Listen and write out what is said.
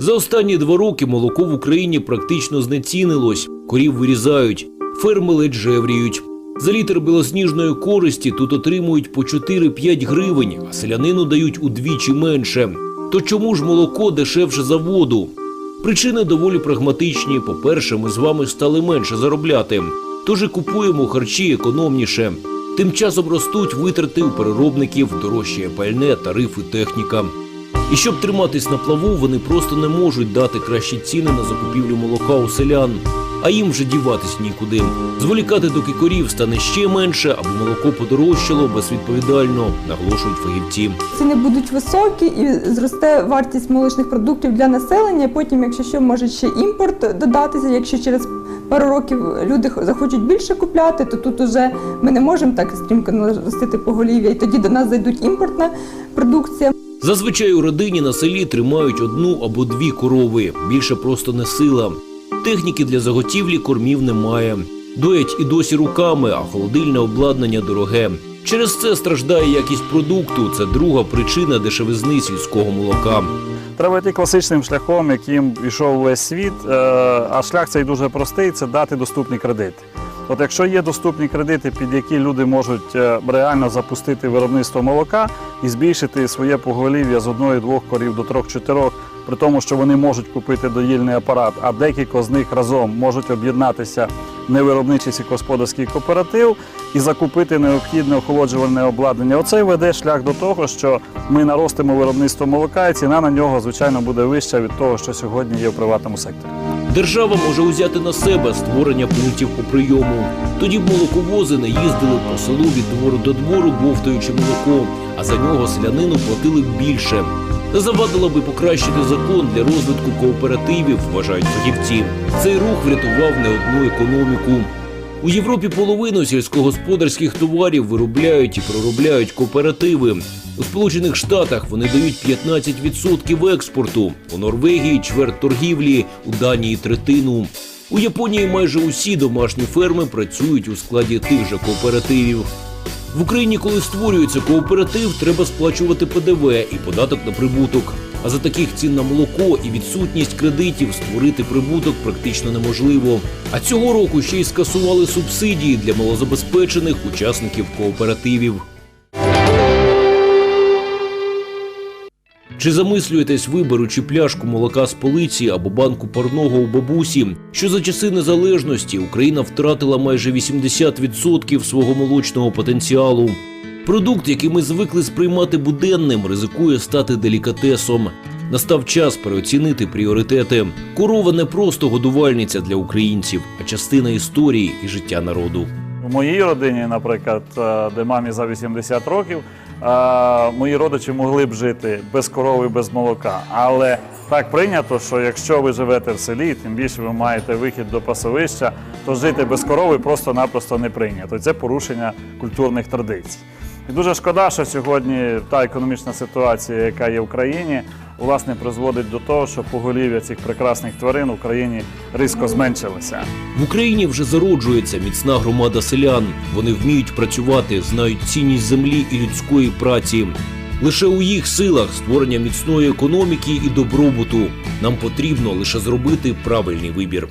За останні два роки молоко в Україні практично знецінилось, корів вирізають, ферми ледь жевріють. За літр білосніжної користі тут отримують по 4-5 гривень, а селянину дають удвічі менше. То чому ж молоко дешевше за воду? Причини доволі прагматичні. По-перше, ми з вами стали менше заробляти, тож і купуємо харчі економніше. Тим часом ростуть витрати у переробників, дорожчає пальне, тарифи, техніка. І щоб триматись на плаву, вони просто не можуть дати кращі ціни на закупівлю молока у селян. А їм вже діватись нікуди. Зволікати доки корів стане ще менше, аби молоко подорожчало безвідповідально, наголошують фахівці. Ціни будуть високі і зросте вартість молочних продуктів для населення. Потім, якщо що, може ще імпорт додатися. Якщо через пару років люди захочуть більше купляти, то тут уже ми не можемо так стрімко наростити поголів'я, і тоді до нас зайдуть імпортна продукція. Зазвичай у родині на селі тримають одну або дві корови. Більше просто не сила. Техніки для заготівлі кормів немає. Доять і досі руками, а холодильне обладнання дороге. Через це страждає якість продукту. Це друга причина дешевизни сільського молока. Треба йти класичним шляхом, яким йшов весь світ. Е, А шлях цей дуже простий це дати доступні кредити. От якщо є доступні кредити, під які люди можуть е, реально запустити виробництво молока і збільшити своє поголів'я з одної-двох корів до трьох-чотирьох, при тому, що вони можуть купити доїльний апарат, а декілька з них разом можуть об'єднатися невиробничий сільськогосподарський кооператив і закупити необхідне охолоджувальне обладнання. Оце веде шлях до того, що ми наростимо виробництво молока, і ціна на нього, звичайно, буде вища від того, що сьогодні є в приватному секторі. Держава може узяти на себе створення пунктів по прийому. Тоді б молоковози не їздили по селу від двору до двору, бовтаючи молоко, а за нього селянину платили більше. Не завадило би покращити закон для розвитку кооперативів, вважають фахівці. Цей рух врятував не одну економіку. У Європі половину сільськогосподарських товарів виробляють і проробляють кооперативи. У Сполучених Штатах вони дають 15% експорту, у Норвегії чверть торгівлі, у Данії третину. У Японії майже усі домашні ферми працюють у складі тих же кооперативів. В Україні, коли створюється кооператив, треба сплачувати ПДВ і податок на прибуток. А за таких цін на молоко і відсутність кредитів створити прибуток практично неможливо. А цього року ще й скасували субсидії для малозабезпечених учасників кооперативів. Чи замислюєтесь ви, беручи пляшку молока з полиці або банку парного у бабусі, що за часи незалежності Україна втратила майже 80% свого молочного потенціалу? Продукт, який ми звикли сприймати буденним, ризикує стати делікатесом. Настав час переоцінити пріоритети. Корова не просто годувальниця для українців, а частина історії і життя народу. У моїй родині, наприклад, е, де мамі за 80 років, мої родичі могли б жити без корови, без молока. Але так прийнято, що якщо ви живете в селі, тим більше ви маєте вихід до пасовища, то жити без корови просто-напросто не прийнято. Це порушення культурних традицій. І дуже шкода, що сьогодні та економічна ситуація, яка є в країні, власне призводить до того, що поголів'я цих прекрасних тварин в Україні різко зменшилося. В Україні вже зароджується міцна громада селян. Вони вміють працювати, знають цінність землі і людської праці. Лише у їх силах створення міцної економіки і добробуту. Нам потрібно лише зробити правильний вибір.